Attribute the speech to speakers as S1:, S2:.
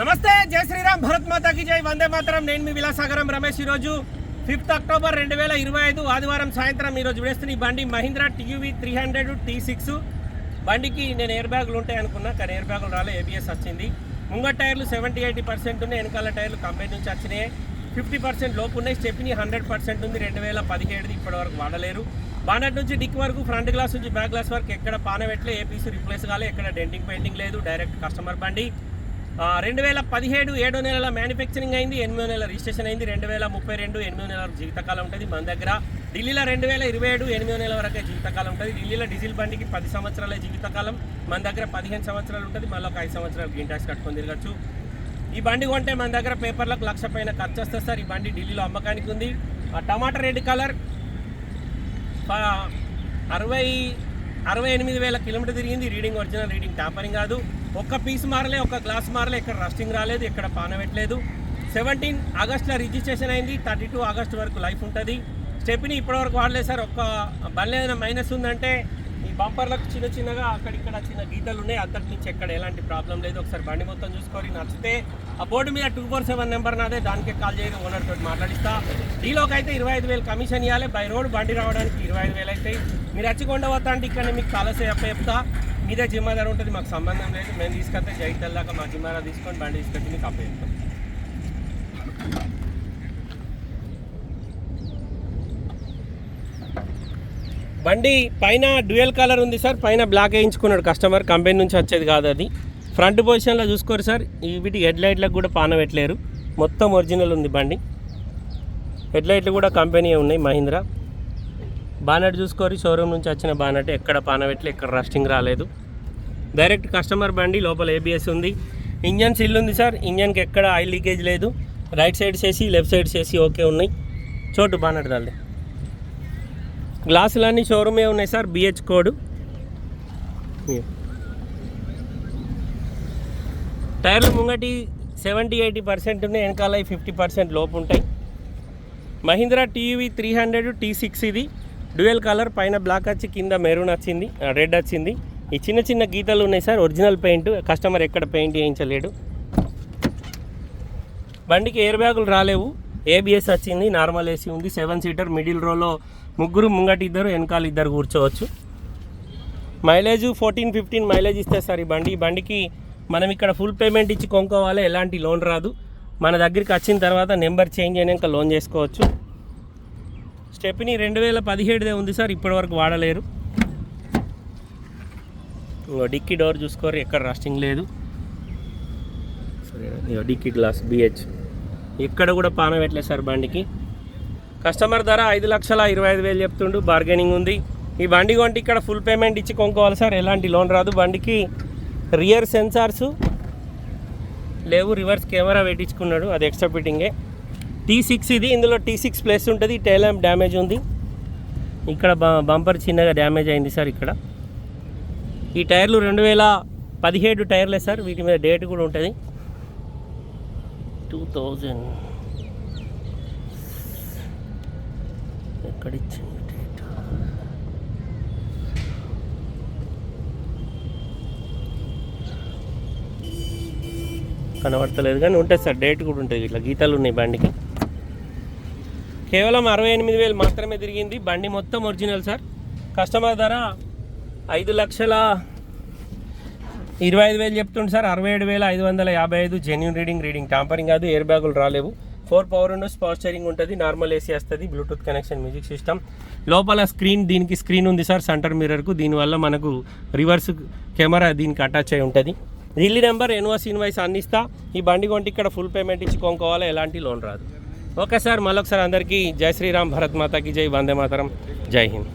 S1: నమస్తే జై శ్రీరామ్ భరత్ మాతాకి జై వందే మాతరం. నేను మీ విలాసాగరం రమేష్ ఈరోజు ఫిఫ్త్ అక్టోబర్ రెండు వేల ఇరవై ఐదు ఆదివారం సాయంత్రం ఈరోజు విడేస్తున్న ఈ బండి Mahindra TUV three hundred T six. బండికి నేను ఎయిర్ బ్యాగులు ఉంటాయి అనుకున్నా కానీ ఎయిర్ బ్యాగులు రాలే ఏబిఎస్ వచ్చింది. ముంగ టైర్లు సెవెంటీ ఎయిటీ పర్సెంట్ ఉన్నాయి వెనకాల టైర్లు కంపెనీ నుంచి వచ్చినాయి. ఫిఫ్టీ పర్సెంట్ లోపు ఉన్నాయి స్టెప్ని హండ్రెడ్ పర్సెంట్ ఉంది రెండు వేల పదిహేడుది ఇప్పటి వరకు వాడలేరు. బానట్ నుంచి డిక్ వరకు ఫ్రంట్ గ్లాస్ నుంచి బ్యాక్ గ్లాస్ వరకు ఎక్కడ పాన పెట్టలే ఏ పీస్ రిప్లేస్ కాలే ఎక్కడ డెంటింగ్ పెయింటింగ్ లేదు డైరెక్ట్ కస్టమర్ బండి. రెండు వేల పదిహేడు ఏడో నెలల మ్యానుఫ్యాక్చరింగ్ అయింది ఎనిమిదో నెల రిజిస్ట్రేషన్ అయింది రెండు వేల ముప్పై రెండు ఎనిమిదో నెలల జీవితకాలం ఉంటుంది. మన దగ్గర ఢిల్లీలో రెండు వేల ఇరవై ఏడు ఎనిమిదో నెల వరకే జీవితకాలం ఉంటుంది. ఢిల్లీలో డీజిల్ బండికి పది సంవత్సరాల జీవితకాలం మన దగ్గర పదిహేను సంవత్సరాలు ఉంటుంది. మళ్ళీ ఒక ఐదు సంవత్సరాలు గ్రీన్ ట్యాక్స్ కట్టుకొని తిరగచ్చు. ఈ బండి కొంటే మన దగ్గర పేపర్లకు లక్ష పైన ఖర్చు వస్తుంది సార్. ఈ బండి ఢిల్లీలో అమ్మకానికి ఉంది. ఆ టమాటా రెడ్ కలర్ అరవై అరవై ఎనిమిది వేల కిలోమీటర్ తిరిగింది. రీడింగ్ ఒరిజినల్ రీడింగ్ టాపరింగ్ కాదు. ఒక్క పీస్ మారలే ఒక్క గ్లాస్ మారలే ఇక్కడ రస్టింగ్ రాలేదు ఇక్కడ పాన పెట్టలేదు. సెవెంటీన్ ఆగస్ట్లో రిజిస్ట్రేషన్ అయింది థర్టీ టూ ఆగస్ట్ వరకు లైఫ్ ఉంటుంది. స్టెప్ని ఇప్పటివరకు వాడలేదు సార్ ఒక్క బండి ఏదైనా మైనస్ ఉందంటే ఈ బంపర్లకు చిన్న చిన్నగా అక్కడిక్కడ చిన్న గీతలు ఉన్నాయి అంతటి నుంచి ఎక్కడ ఎలాంటి ప్రాబ్లం లేదు. ఒకసారి బండి మొత్తం చూసుకొని నచ్చితే ఆ బోర్డు మీద టూ ఫోర్ సెవెన్ నెంబర్ నాదే దానికే కాల్ చేయదు ఓనర్ తోటి మాట్లాడిస్తా. డీలోకి అయితే ఇరవై ఐదు వేలు కమిషన్ ఇవ్వాలి బై రోడ్ బండి రావడానికి ఇరవై ఐదు వేలు అవుతాయి. మీరు వచ్చి పోతా అంటే ఇక్కడ మీకు కాలసే చెప్తా. మీదే జిమ్మాదారు ఉంటుంది మాకు సంబంధం లేదు. మేము తీసుకొస్తే జైతల్ దాకా మా జిమ్మారా తీసుకొని బండి తీసుకొచ్చి మీకు అప్ప బండి పైన డ్యూయల్ కలర్ ఉంది సార్ పైన బ్లాక్ వేయించుకున్నాడు కస్టమర్ కంపెనీ నుంచి వచ్చేది కాదు అది. ఫ్రంట్ పొజిషన్లో చూసుకోరు సార్ ఈ వీటి హెడ్ లైట్లకు కూడా పాన పెట్టలేరు. మొత్తం ఒరిజినల్ ఉంది బండి. హెడ్ లైట్లు కూడా కంపెనీ ఉన్నాయి మహీంద్రా. బానట్ చూసుకోరు షోరూమ్ నుంచి వచ్చిన బానట్ ఎక్కడ పాన పెట్టలే ఎక్కడ రస్టింగ్ రాలేదు. డైరెక్ట్ కస్టమర్ బండి లోపల ఏబిఎస్ ఉంది. ఇంజన్ సిల్ ఉంది సార్. ఇంజన్కి ఎక్కడ ఆయిల్ లీకేజ్ లేదు. రైట్ సైడ్ చేసి లెఫ్ట్ సైడ్ చేసి ఓకే ఉన్నాయి. చోటు బానట్ దాల్ది గ్లాసులన్నీ షోరూమే ఉన్నాయి సార్ బిహెచ్ కోడ్ టైర్లు ముంగటి సెవెంటీ ఎయిటీ పర్సెంట్ ఉన్నాయి. వెనకాల ఫిఫ్టీ పర్సెంట్ లోపు ఉంటాయి. Mahindra TV three hundred T six ఇది. డ్యూయల్ కలర్ పైన బ్లాక్ వచ్చి కింద మెరూన్ వచ్చింది రెడ్ వచ్చింది. ఈ చిన్న చిన్న గీతలు ఉన్నాయి సార్ ఒరిజినల్ పెయింట్ కస్టమర్ ఎక్కడ పెయింట్ వేయించలేడు బండికి ఎయిర్ బ్యాగులు రాలేవు. ఏబిఎస్ వచ్చింది నార్మల్ ఏసీ ఉంది. సెవెన్ సీటర్ మిడిల్ రోలో ముగ్గురు ముంగటి ఇద్దరు వెనకాల ఇద్దరు కూర్చోవచ్చు. మైలేజ్ ఫోర్టీన్ ఫిఫ్టీన్ మైలేజ్ ఇస్తే సార్ ఈ బండి. ఈ బండికి మనం ఇక్కడ ఫుల్ పేమెంట్ ఇచ్చి కొనుక్కోవాలి. ఎలాంటి లోన్ రాదు. మన దగ్గరికి వచ్చిన తర్వాత నెంబర్ చేంజ్ అయినాక లోన్ చేసుకోవచ్చు. స్టెప్ని రెండు వేల పదిహేడుదే ఉంది సార్ ఇప్పటివరకు వాడలేరు. డిక్కీ డోర్ చూసుకోరు ఎక్కడ రస్టింగ్ లేదు. సరే డిక్కీ గ్లాస్ బిహెచ్. ఎక్కడ కూడా పాన పెట్టలేదు సార్ బండికి? కస్టమర్ ధర ఐదు లక్షల ఇరవై ఐదు వేలు చెప్తుండు బార్గెనింగ్ ఉంది. ఈ బండి కొంటే ఇక్కడ ఫుల్ పేమెంట్ ఇచ్చి కొనుక్కోవాలి సార్ ఎలాంటి లోన్ రాదు. బండికి రియర్ సెన్సార్సు లేవు రివర్స్ కెమెరా పెట్టించుకున్నాడు అది ఎక్స్ట్రా ఫిట్టింగే. టీ సిక్స్ ఇది ఇందులో టీ సిక్స్ ప్లస్ ఉంటుంది టైల్ ల్యాంప్ డ్యామేజ్ ఉంది. ఇక్కడ బ- బంపర్ చిన్నగా డ్యామేజ్ అయింది సార్ ఇక్కడ. ఈ టైర్లు రెండు వేల పదిహేడు టైర్లే సార్ వీటి మీద డేట్ కూడా ఉంటుంది. Two thousand. ఎక్కడిచ్చింది డేట్? కనబడతలేదు కానీ ఉంటుంది సార్ డేట్ కూడా ఉంటుంది ఇట్లా గీతాలు ఉన్నాయి బండికి. కేవలం అరవై ఎనిమిది వేలు మాత్రమే తిరిగింది. బండి మొత్తం ఒరిజినల్ సార్. కస్టమర్ ధర ఐదు లక్షల ఇరవై ఐదు వేలు చెప్తుండే సార్. అరవై ఏడు వేల ఐదు వందల యాభై ఐదు జెన్యున్ రీడింగ్ రీడింగ్ టాంపరింగ్ కాదు ఎయిర్ బ్యాగులు రాలేవు. Four power windows power steering ఉంటుంది నార్మల్ ఏసీ వస్తుంది బ్లూటూత్ కనెక్షన్ మ్యూజిక్ సిస్టమ్ లోపల స్క్రీన్ దీనికి స్క్రీన్ ఉంది సార్ సెంటర్ మిర్రర్కు దీనివల్ల మనకు రివర్స్ కెమెరా దీనికి అటాచ్ అయి ఉంటుంది. ఢిల్లీ నెంబర్ ఎన్వాస్ ఇన్వాయిస్ అందిస్తా. ఈ బండి కొంటే ఇక్కడ ఫుల్ పేమెంట్ ఇచ్చి కొనుక్కోవాలి? ఎలాంటి లోన్ రాదు. ఓకే సార్ మళ్ళొకసారి అందరికీ జై శ్రీరామ్ భరత్ మాతాకి జై వందే మాతరం. జై హింద్.